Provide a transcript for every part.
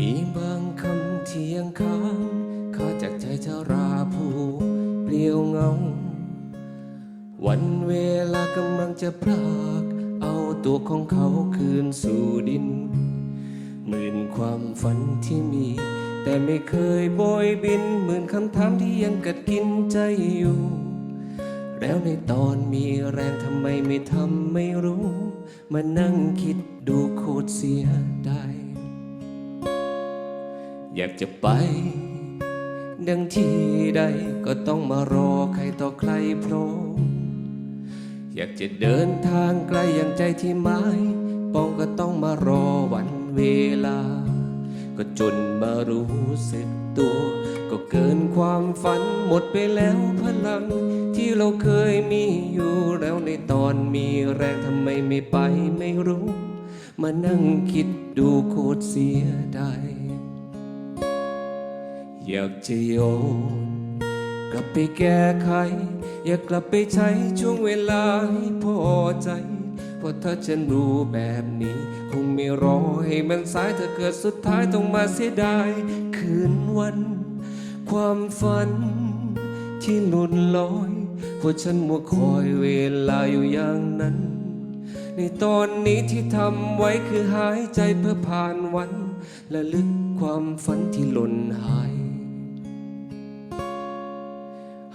มีบางคำที่ยังค้างคาจากใจเจ้าราผู้เปลี่ยวเงา วันเวลากำลังจะพรากเอาตัวของเขาคืนสู่ดินหมื่นความฝันที่มี แต่ไม่เคยโบยบินหมื่นคำถามที่ยังกัดกินใจอยู่ แล้วในตอนมีแรงทำไมไม่ทำไม่รู้ มานั่งคิดดูโคตรเสียดาย อยากจะไป ดังที่ใดก็ต้องมารอใครต่อใครพร้อมอยากจะเดินทางไกลอย่างใจที่หมายปองก็ต้องมารอวันเวลา ก็จนมารู้สึกตัว ก็เกินความฝันหมดไปแล้วพลัง ที่เราเคยมีอยู่แล้วในตอนมีแรงทำไมไม่ไปไม่รู้ มานั่งคิดดูโคตรเสียดาย อยากจะโยนกลับไปแก้ไข อยากกลับไปใช้ช่วงเวลาให้พอใจ เพราะถ้าฉันรู้แบบนี้ คงไม่รอให้มันสายถ้าเกิดสุดท้ายต้องมาเสียดาย คืนวัน ความฝัน ที่หลุดลอยเพราะฉันมัวคอยเวลาอยู่อย่างนั้น ในตอนนี้ที่ทำไว้คือหายใจเพื่อผ่านวันและลึกความฝันที่หล่นหาย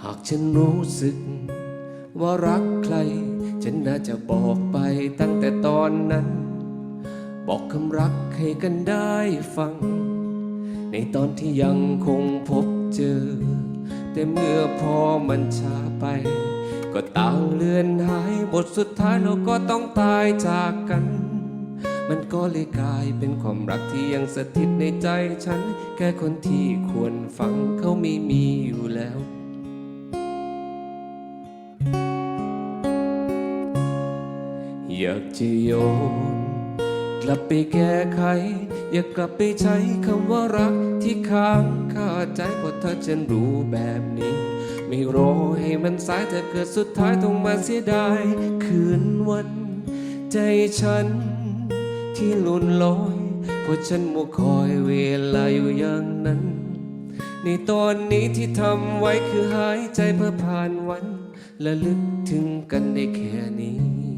หากฉันรู้สึก ว่ารักใคร ฉันน่าจะบอกไปตั้งแต่ตอนนั้น บอกคำรักให้กันได้ฟัง ในตอนที่ยังคงพบเจอ แต่เมื่อพอมันช้าไป ก็ต่างเลือนหายบทสุดท้ายเราก็ต้องตายจากกัน มันก็เลยกลายเป็นความรักที่ยังสถิตในใจฉัน แค่คนที่ควรฟังเขาไม่มีอยู่แล้ว อยากจะโยนกลับไปแก้ไข อยากกลับไปใช้คำว่ารักที่ค้างคาใจเพราะถ้าฉันรู้แบบนี้ ไม่รอให้มันสายถ้าเกิดสุดท้ายต้องมาเสียดายคืนวัน ใจฉัน ที่หล่นลอยเพราะฉันมัวคอยเวลาอยู่อย่างนั้น ในตอนนี้ที่ทำไว้คือหายใจเพื่อผ่านวันและลึกถึงกันได้แค่นี้